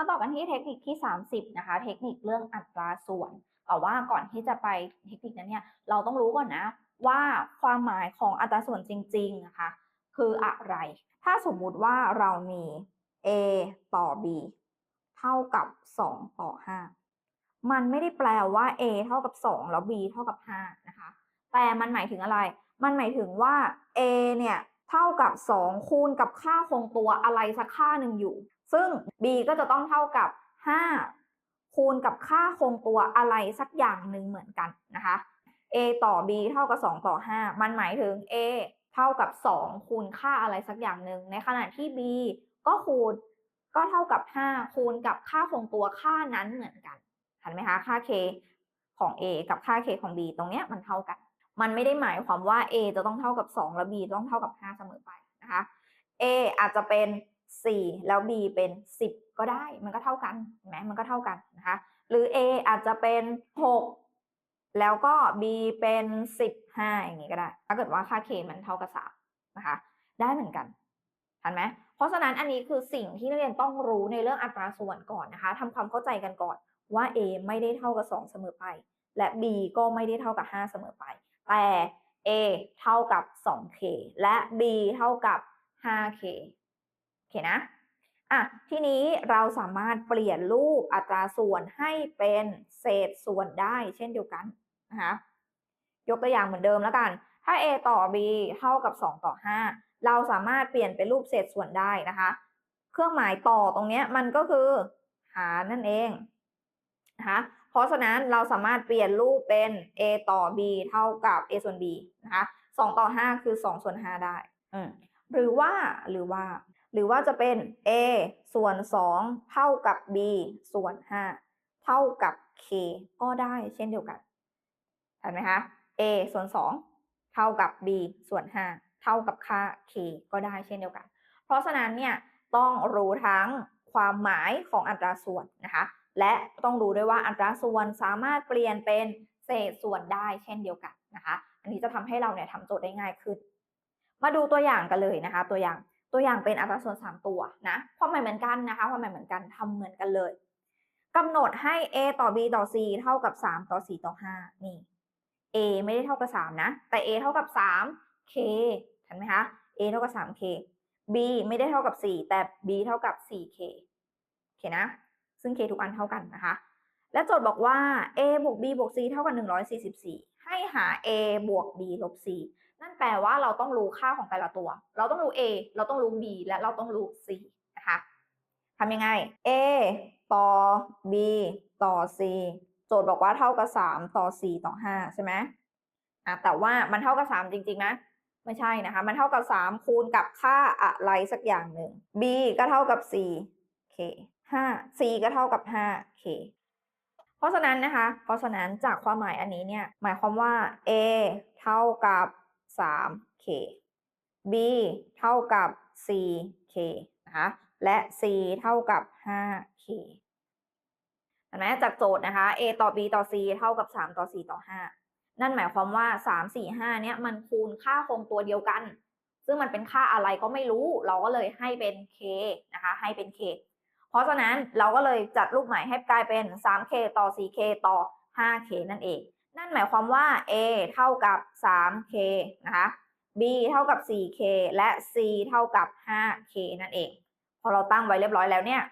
มาต่อกันที่เทคนิคที่ 30 นะคะ เทคนิคเรื่องอัตราส่วน แต่ว่าก่อนที่จะไปเทคนิคนั้นเนี่ยเราต้องรู้ก่อนนะว่าความหมายของอัตราส่วนจริง ๆ นะคะ คืออะไร ถ้าสมมุติว่าเรามี a ต่อ b เท่ากับ 2 ต่อ 5 มันไม่ได้แปลว่า a เท่ากับ 2 แล้ว b เท่ากับ 5 นะคะ แต่มันหมายถึงอะไร มันหมายถึงว่า a เนี่ย เท่ากับ 2 คูณกับค่าคงตัวอะไรสักค่าหนึ่งอยู่ ซึ่ง b ก็จะต้องเท่ากับ 5 คูณกับค่าคงตัวอะไรสักอย่างหนึ่งเหมือนกันนะคะ a ต่อ b เท่ากับ 2 ต่อ 5 มันหมายถึง a เท่ากับ 2 คูณค่าอะไรสักอย่างหนึ่ง ในขณะที่ b ก็คูณก็เท่ากับ 5 คูณกับค่าคงตัวค่านั้นเหมือนกันเห็นไหมคะ ค่า k ของ a กับค่า k ของ b ตรงเนี้ยมันเท่ากัน มันไม่ได้หมายความว่า a จะต้องเท่ากับ 2 แล้ว b ต้องเท่ากับ 5 เสมอไปนะคะ a อาจจะเป็น 4 แล้ว b เป็น 10 ก็ได้มันก็เท่ากันเห็นไหมมันก็เท่ากันนะคะหรือ a อาจจะเป็น 6 แล้วก็ b เป็น 15 อย่างนี้ก็ได้ ถ้าเกิดว่าค่า k มันเท่ากับ3นะคะได้เหมือนกันทันไหมเพราะฉะนั้นอันนี้คือสิ่งที่นักเรียนต้องรู้ในเรื่องอัตราส่วนก่อนนะคะทำความเข้าใจกันก่อนว่า a ไม่ได้เท่ากับ 2 เสมอไป และ b ก็ไม่ได้เท่ากับ 5 เสมอไป แต่ a เท่ากับ 2k และ b เท่ากับ 5k โอเคนะอะทีนี้เราสามารถเปลี่ยนรูปอัตราส่วนให้เป็นเศษส่วนได้เช่นเดียวกันนะคะยกตัวอย่างเหมือนเดิมแล้วกัน ถ้า a ต่อ b เท่ากับ 2 ต่อ 5 เราสามารถเปลี่ยนเป็นรูปเศษส่วนได้นะคะ เครื่องหมายต่อตรงนี้มันก็คือหารนั่นเองนะคะ เพราะฉะนั้นเราสามารถเปลี่ยนรูปเป็น a ต่อ b เท่ากับ a ส่วน b นะคะ2ต่อ 5 คือ 2 ส่วน 5 ได้หรือว่าหรือว่า หรือว่าจะเป็น a ส่วน 2 เท่ากับ b ส่วน 5 เท่ากับ k ก็ได้เช่นเดียวกันเห็นไหมคะ a ส่วน 2 เท่ากับ b ส่วน 5 เท่ากับค่า k ก็ได้เช่นเดียวกัน เพราะฉะนั้นเนี่ยต้องรู้ทั้งความหมายของอัตราส่วนนะคะ และต้องรู้ด้วยว่าอัตราส่วนสามารถเปลี่ยนเป็นเศษส่วนได้เช่นเดียวกันนะคะ อันนี้จะทำให้เราเนี่ยทำโจทย์ได้ง่ายขึ้น มาดูตัวอย่างกันเลยนะคะ ตัวอย่างตัวอย่างเป็นอัตราส่วน 3 ตัวนะความหมายเหมือนกันนะคะความหมายเหมือนกันทำเหมือนกันเลยกำหนดให้ a ต่อ b ต่อ c เท่ากับ 3 ต่อ 4 ต่อ 5 นี่ a ไม่ได้เท่ากับ 3 นะ แต่ a เท่ากับ 3 k เห็นไหมคะ a เท่ากับ 3 k b ไม่ได้เท่ากับ 4 แต่ b เท่ากับ 4k โอเคนะ ซึ่ง k ทุกอันเท่ากันนะคะ และโจทย์บอกว่า a บวก b บวก c เท่ากับ 144 ให้หา a บวก b ลบ c นั่นแปลว่าเราต้องรู้ค่าของแต่ละตัว เราต้องรู้ a เราต้องรู้ b และเราต้องรู้ c นะคะทำยังไง a ต่อ b ต่อ c โจทย์บอกว่าเท่ากับ 3 ต่อ 4 ต่อ 5 ใช่ไหมอะแต่ว่ามันเท่ากับ 3 จริงๆไหมไม่ใช่นะคะ มันเท่ากับ 3 คูณกับค่าอะไรสักอย่างหนึ่ง b ก็เท่ากับ 4 k 5 c ก็เท่ากับ5 k เพราะฉะนั้นนะคะ เพราะฉะนั้นจากความหมายอันนี้เนี่ย หมายความว่า a เท่ากับ 3k b เท่ากับ 4k นะคะและ c เท่ากับ 5k เห็นไหมจากโจทย์นะคะ a ต่อ b ต่อ c เท่ากับ 3 ต่อ 4 ต่อ 5 นั่นหมายความว่า 3 4 5 เนี่ยมันคูณค่าคงตัวเดียวกัน ซึ่งมันเป็นค่าอะไรก็ไม่รู้ เราก็เลยให้เป็น k นะคะ ให้เป็น k เพราะฉะนั้นเราก็เลยจัดรูปใหม่ให้กลายเป็น 3k ต่อ 4k ต่อ 5k นั่นเอง นั่นหมายความว่า a เท่ากับ 3k นะคะ b เท่ากับ 4k และ c เท่ากับ 5k นั่นเอง พอเราตั้งไว้เรียบร้อยแล้วเนี่ย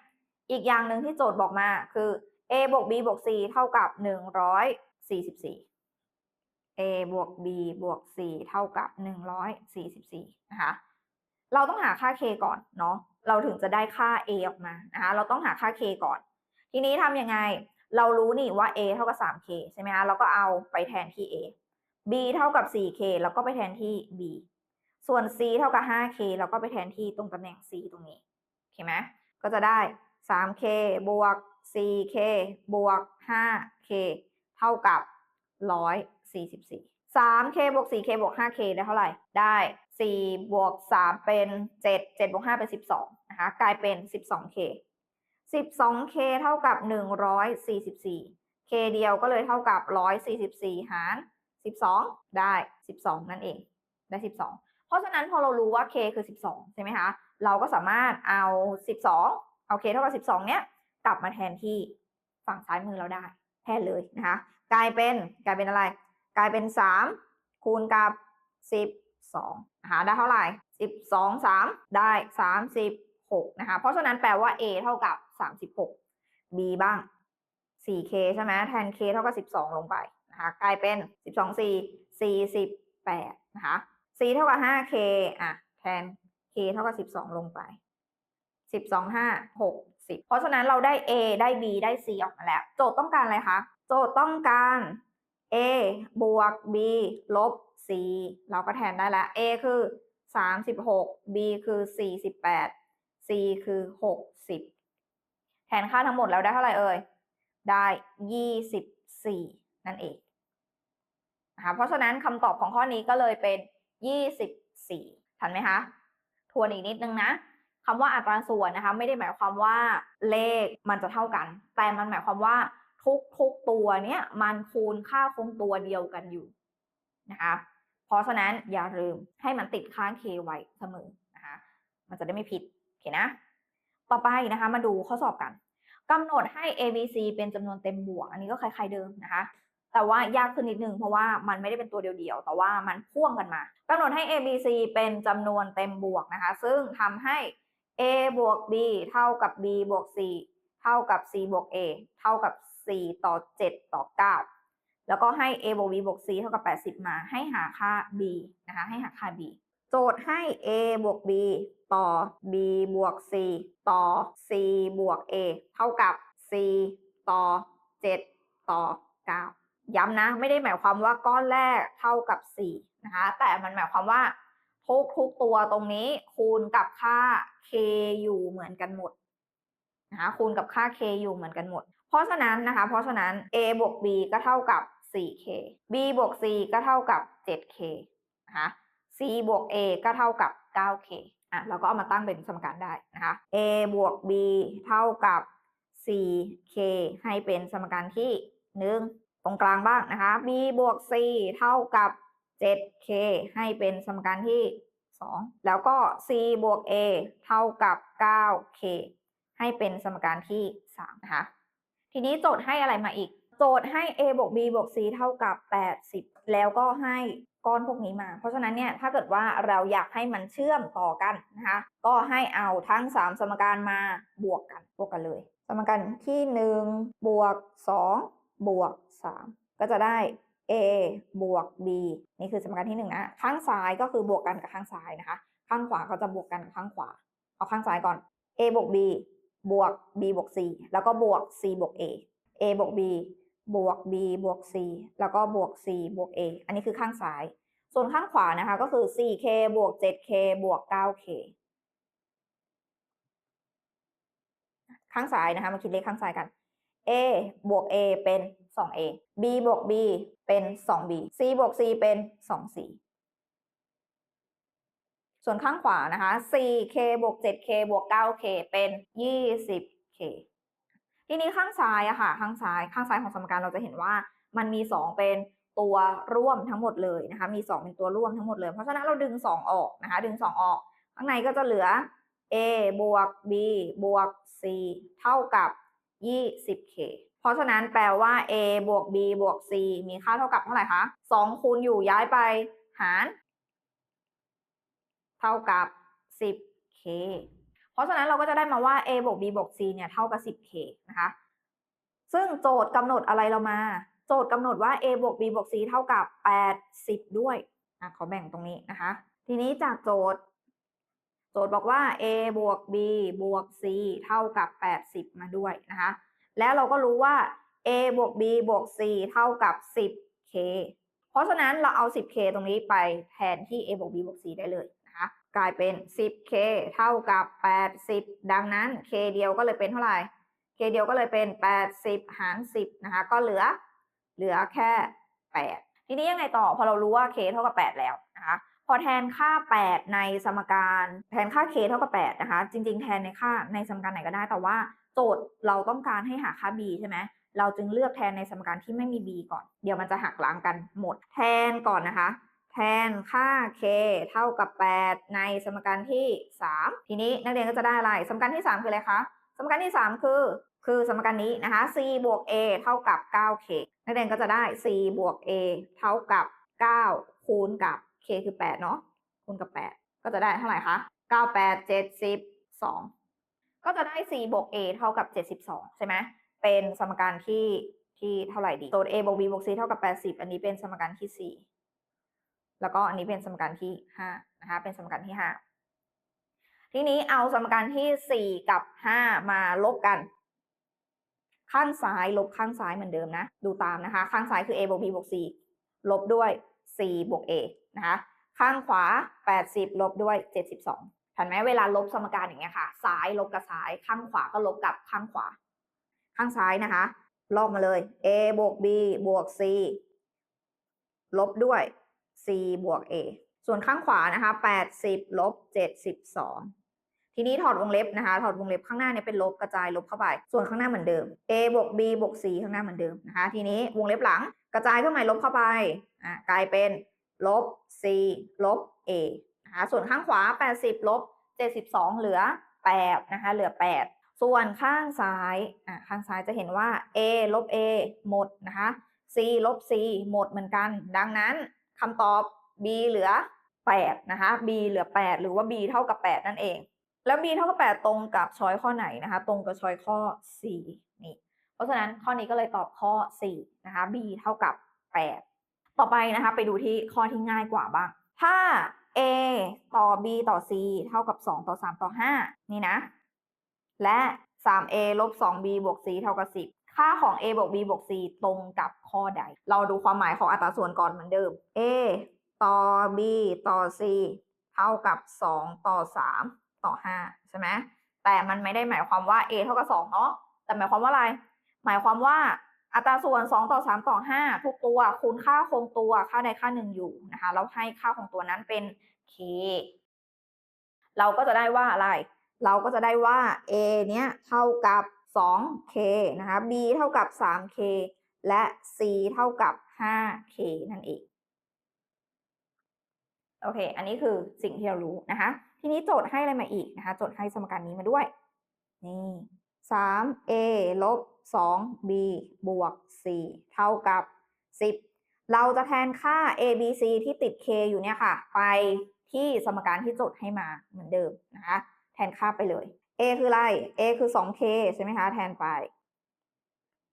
อีกอย่างหนึ่งที่โจทย์บอกมาคือ a บวก b บวก c เท่ากับ 144 a บวก b บวก c เท่ากับ 144 นะคะ เราต้องหาค่า k ก่อนเนาะ เราถึงจะได้ค่า a ออกมานะคะเราต้องหาค่า k ก่อน ทีนี้ทำยังไง เรารู้นี่ว่า a เท่ากับ 3k ใช่ไหมคะเราก็เอาไปแทนที่ a b เท่ากับ 4k แล้วก็ไปแทนที่ b ส่วน c เท่ากับ 5k แล้วก็ไปแทนที่ตรงตำแหน่ง c ตรงนี้โอเคไหมก็จะได้ 3k บวก 4k บวก 5k เท่ากับ 144 3k บวก 4k บวก 5k ได้เท่าไหร่ ได้ 4บวก3เป็น 7 7บวก5เป็น 12 นะคะ กลายเป็น 12k 12k เท่ากับ 144 k เดียวก็เลยเท่ากับ 144 หาร 12 ได้ 12 นั่นเอง ได้ 12 เพราะฉะนั้นพอเรารู้ว่า k คือ 12 ใช่ไหมคะ เราก็สามารถเอา 12 เอา k เท่ากับ 12 เนี้ย กลับมาแทนที่ฝั่งซ้ายมือเราได้ แทนเลยนะคะ กลายเป็น กลายเป็นอะไร กลายเป็น 3 คูณกับ 12นะคะได้เท่าไหร่ 12 3 ได้ 36 นะคะ เพราะฉะนั้นแปลว่า a เท่ากับ 36 b บ้าง 4k ใช่ไหมแทน k เท่ากับ 12 ลงไปนะคะกลายเป็น 12 4 48 นะคะ c เท่ากับ 5k อะแทน k เท่ากับ 12 ลงไป 12 5 60เพราะฉะนั้นเราได้ a ได้ b ได้ c ออกมาแล้ว โจทย์ต้องการอะไรคะ โจทย์ต้องการ a บวก b ลบ c เราก็แทนได้แล้ว a คือ 36 b คือ 48 c คือ 60 แทนค่าทั้งหมดแล้วได้เท่าไหร่เอ่ย ได้ 24 นั่นเองนะคะเพราะฉะนั้นคำตอบของข้อนี้ก็เลยเป็น 24 ทันไหมคะ ทวนอีกนิดนึงนะคำว่าอัตราส่วนนะคะ ไม่ได้หมายความว่าเลขมันจะเท่ากัน แต่มันหมายความว่า ทุกทุกตัวเนี้ยมันคูณค่าคงตัวเดียวกันอยู่นะคะเพราะฉะนั้นอย่าลืมให้มันติดค่าง k ไว้เสมอนะคะมันจะได้ไม่ผิดโอเคนะ ต่อไปนะคะ มาดูข้อสอบกันกำหนดให้ a b c เป็นจำนวนเต็มบวก อันนี้ก็คล้ายๆเดิมนะคะแต่ว่ายากขึ้นนิดนึงเพราะว่ามันไม่ได้เป็นตัวเดียวๆ แต่ว่ามันพ่วงกันมากำหนดให้ a b c เป็นจำนวนเต็มบวกนะคะ ซึ่งทำให้ a บวก b เท่ากับ b บวก c เท่ากับ c บวก a เท่ากับ 4 ต่อ 7 ต่อ 9 แล้วก็ให้ a บวก b บวก c เท่ากับ 80 มา ให้หาค่า b นะคะ ให้หาค่า b โจทย์ให้ a บวก b ต่อ b บวก c ต่อ c บวก a เท่ากับ c ต่อ 7 ต่อ 9 ย้ำนะ ไม่ได้หมายความว่าก้อนแรกเท่ากับ 4 นะคะ แต่มันหมายความว่าทุกทุกตัวตรงนี้คูณกับค่า k อยู่เหมือนกันหมดนะคะคูณกับค่า k อยู่เหมือนกันหมด เพราะฉะนั้นนะคะ เพราะฉะนั้น a บวก b ก็เท่ากับ 4k b บวก c ก็เท่ากับ 7k นะคะ c บวก a ก็เท่ากับ 9k อะเราก็เอามาตั้งเป็นสมการได้นะคะ a บวก b เท่ากับ 4k ให้เป็นสมการที่ 1 ตรงกลางบ้างนะคะ b บวก c เท่ากับ 7k ให้เป็นสมการที่ 2 แล้วก็ c บวก a เท่ากับ 9k ให้เป็นสมการที่ 3 นะคะ ทีนี้โจทย์ให้อะไรมาอีก โจทย์ให้ a บวก b บวก c เท่ากับ 80 แล้วก็ให้ก้อนพวกนี้มา เพราะฉะนั้นเนี่ยถ้าเกิดว่าเราอยากให้มันเชื่อมต่อกันนะคะ ก็ให้เอาทั้ง 3 สมการมาบวกกันบวกกันเลย สมการที่ 1 บวก 2 บวก 3 ก็จะได้ a บวก b นี่คือสมการที่1นะข้างซ้ายก็คือบวกกันกับข้างซ้ายนะคะ ข้างขวาก็จะบวกกันกับข้างขวา เอาข้างซ้ายก่อน a บวก b บวก b บวก c แล้วก็บวก c บวก a a บวก b บวก b บวก c แล้วก็บวก c บวก a อันนี้คือข้างซ้าย ส่วนข้างขวานะคะก็คือ 4k บวก 7k บวก 9k ข้างซ้ายนะคะมาคิดเลขข้างซ้ายกัน a บวก a เป็น 2a b บวก b เป็น 2b c บวก c เป็น 2c ส่วนข้างขวานะคะ 4k บวก 7k บวก 9k เป็น 20k ทีนี้ข้างซ้ายอะค่ะ ข้างซ้าย ข้างซ้ายของสมการเราจะเห็นว่ามันมี 2 เป็นตัวร่วมทั้งหมดเลยนะคะ มี 2 เป็นตัวร่วมทั้งหมดเลย เพราะฉะนั้นเราดึง 2 ออกนะคะ ดึง 2 ออก ข้างในก็จะเหลือ a บวก b บวก c เท่ากับ 20k เพราะฉะนั้นแปลว่า a บวก b บวก c มีค่าเท่ากับเท่าไหร่คะ 2 คูณอยู่ย้ายไปหาร เท่ากับ 10k เพราะฉะนั้นเราก็จะได้มาว่า a บวก b บวก c เนี่ยเท่ากับ 10k นะคะ ซึ่งโจทย์กำหนดอะไรเรามา โจทย์กำหนดว่า a บวก b บวก c เท่ากับ 80 ด้วยอะขอแบ่งตรงนี้นะคะ ทีนี้จากโจทย์ โจทย์บอกว่า a บวก b บวก c เท่ากับ 80 มาด้วยนะคะ แล้วเราก็รู้ว่า a บวก b บวก c เท่ากับ 10k เพราะฉะนั้นเราเอา 10k ตรงนี้ไปแทนที่ a บวก b บวก c ได้เลย กลายเป็น 10k เท่ากับ 80 ดังนั้น k เดียวก็เลยเป็นเท่าไหร่ k เดียวก็เลยเป็น 80 หาร 10 นะคะ ก็เหลือ เหลือแค่ 8 ทีนี้ยังไงต่อ พอเรารู้ว่า k เท่ากับ 8 แล้วนะคะ พอแทนค่า 8 ในสมการ แทนค่า k เท่ากับ 8 นะคะ จริง ๆ แทนในค่าในสมการไหนก็ได้ แต่ว่าโจทย์เราต้องการให้หาค่า b ใช่ไหมเราจึงเลือกแทนในสมการที่ไม่มี b ก่อน เดี๋ยวมันจะหักล้างกันหมด แทนก่อนนะคะ แทนค่า k เท่ากับ 8 ในสมการที่ 3 ทีนี้นักเรียนก็จะได้อะไร สมการที่ 3 คืออะไรคะ สมการที่ 3 คือ คือสมการนี้นะคะ c บวก a เท่ากับ 9k นักเรียนก็จะได้ c บวก a เท่ากับ 9 คูณกับ k คือ 8 เนาะคูณกับ 8 ก็จะได้เท่าไหร่คะ 9 8 72 ก็จะได้ c บวก a เท่ากับ 72 ใช่ไหม เป็นสมการที่ที่เท่าไหร่ดี โจทย์ a บวก b บวก c เท่ากับ 80 อันนี้เป็นสมการที่ 4 แล้วก็อันนี้เป็นสมการที่5นะคะ เป็นสมการที่ 5 ทีนี้เอาสมการที่ 4 กับ 5 มาลบกัน ข้างซ้ายลบข้างซ้ายเหมือนเดิมนะ ดูตามนะคะ ข้างซ้ายคือ a บวก b บวก c ลบด้วย c บวก a นะคะ ข้างขวา 80 ลบด้วย 72ทันไหมเวลาลบสมการอย่างเงี้ยค่ะ ซ้ายลบกับซ้าย ข้างขวาก็ลบกับข้างขวา ข้างซ้ายนะคะ ลอกมาเลย a บวก b บวก c ลบด้วย c บวก a ส่วนข้างขวานะคะ80ลบ72 ทีนี้ถอดวงเล็บนะคะ ถอดวงเล็บข้างหน้าเนี่ยเป็นลบกระจายลบเข้าไป ส่วนข้างหน้าเหมือนเดิม a บวก b บวก c ข้างหน้าเหมือนเดิมนะคะ ทีนี้วงเล็บหลังกระจายเครื่องหมายลบเข้าไปอ่ากลายเป็นลบ c ลบ a นะคะส่วนข้างขวา 80ลบ72 เหลือ8นะคะ เหลือ 8 ส่วนข้างซ้ายอ่าข้างซ้ายจะเห็นว่า a ลบ a หมดนะคะ c ลบ c หมดเหมือนกัน ดังนั้น คำตอบ b เหลือ 8 นะคะ b เหลือ 8 หรือว่า b เท่ากับ 8 นั่นเอง แล้ว b เท่ากับ 8 ตรงกับช้อยข้อไหนนะคะ ตรงกับช้อยข้อ C นี่ เพราะฉะนั้นข้อนี้ก็เลยตอบข้อ 4 นะคะ b เท่ากับ 8 ต่อไปนะคะ ไปดูที่ข้อที่ง่ายกว่าบ้าง ถ้า a ต่อ b ต่อ c เท่ากับ 2 ต่อ 3 ต่อ 5 นี่นะ และ 3a ลบ 2b บวก c เท่ากับ10 ค่าของ a บวก b บวก c ตรงกับข้อใด เราดูความหมายของอัตราส่วนก่อนเหมือนเดิม a ต่อ b ต่อ c เท่ากับ 2 ต่อ 3 ต่อ 5 ใช่ไหมแต่มันไม่ได้หมายความว่า a เท่ากับ 2 เนาะแต่หมายความว่าอะไร หมายความว่าอัตราส่วน 2 ต่อ 3 ต่อ 5 ทุกตัวคูณค่าคงตัวค่าใดค่าหนึ่งอยู่นะคะแล้วให้ค่าของตัวนั้นเป็น k เราก็จะได้ว่าอะไร เราก็จะได้ว่า a เนี้ยเท่ากับ 2k นะคะ b เท่ากับ 3k และ c เท่ากับ 5k นั่นเอง โอเค อันนี้คือสิ่งที่เรารู้นะคะ ทีนี้โจทย์ให้อะไรมาอีกนะคะ โจทย์ให้สมการนี้มาด้วย นี่ 3a ลบ 2b บวก c เท่ากับ 10 เราจะแทนค่า a b c ที่ติด k อยู่เนี่ยค่ะ ไปที่สมการที่โจทย์ให้มาเหมือนเดิมนะคะ แทนค่าไปเลย a คืออะไร a คือ 2k ใช่ไหมคะ แทนไป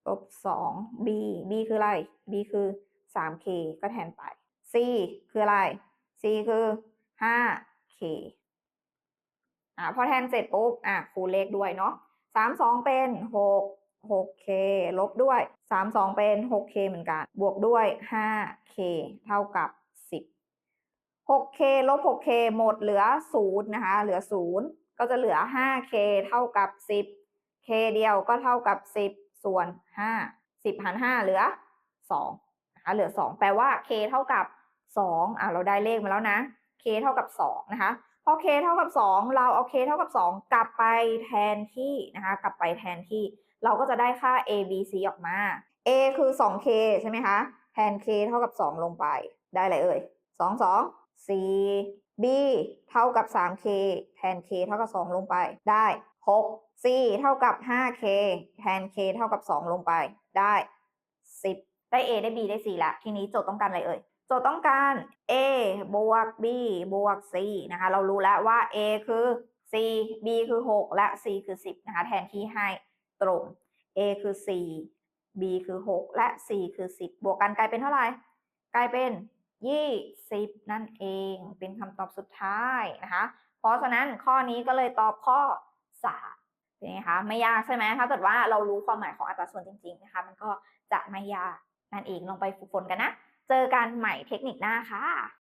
ลบ 2b b คืออะไร b คือ 3k ก็แทนไป c คืออะไร c คือ 5k อ่าพอแทนเสร็จปุ๊บ อะคูณเลขด้วยเนาะสามสองเป็นหก 6k ลบด้วย3 2เป็น 6k เหมือนกัน บวกด้วย 5k เท่ากับ10 6k ลบ 6k หมดเหลือ0นะคะ เหลือ0 ก็จะเหลือ 5k เท่ากับ 10 k เดียวก็เท่ากับ 10 ส่วน 5 10หาร5เหลือ2นะคะเหลือ 2 แปลว่า k เท่ากับ 2อะเราได้เลขมาแล้วนะ k เท่ากับ 2 นะคะพอ k เท่ากับ 2 เราเอา k เท่ากับ 2 กลับไปแทนที่นะคะกลับไปแทนที่ เราก็จะได้ค่า a b c ออกมา a คือ 2k ใช่ไหมคะแทน k เท่ากับ 2 ลงไปได้อะไรเอ่ย 2 2 4 b เท่ากับ 3k แทน k เท่ากับ 2 ลงไป ได้ 6 c เท่ากับ 5k แทน k เท่ากับ 2 ลงไป ได้ 10 ได้ a ได้ b ได้ c ละ ทีนี้โจทย์ต้องการอะไรเอ่ย โจทย์ต้องการ a บวก b บวก c นะคะ เรารู้แล้วว่า a คือ c b คือ 6 และ c คือ 10 นะคะ แทนที่ให้ตรง a คือ 4 b คือ 6 และ c คือ 10 บวกกันกลายเป็นเท่าไหร่ กลายเป็น 20 นั่นเองเป็นคำตอบสุดท้ายนะคะ เพราะฉะนั้นข้อนี้ก็เลยตอบข้อ3เป็นไงคะไม่ยากใช่ไหมถ้าเกิดว่าเรารู้ความหมายของอัตราส่วนจริงๆนะคะ มันก็จะไม่ยากนั่นเองลองไปฝึกฝนกันนะ เจอกันใหม่เทคนิคหน้าค่ะ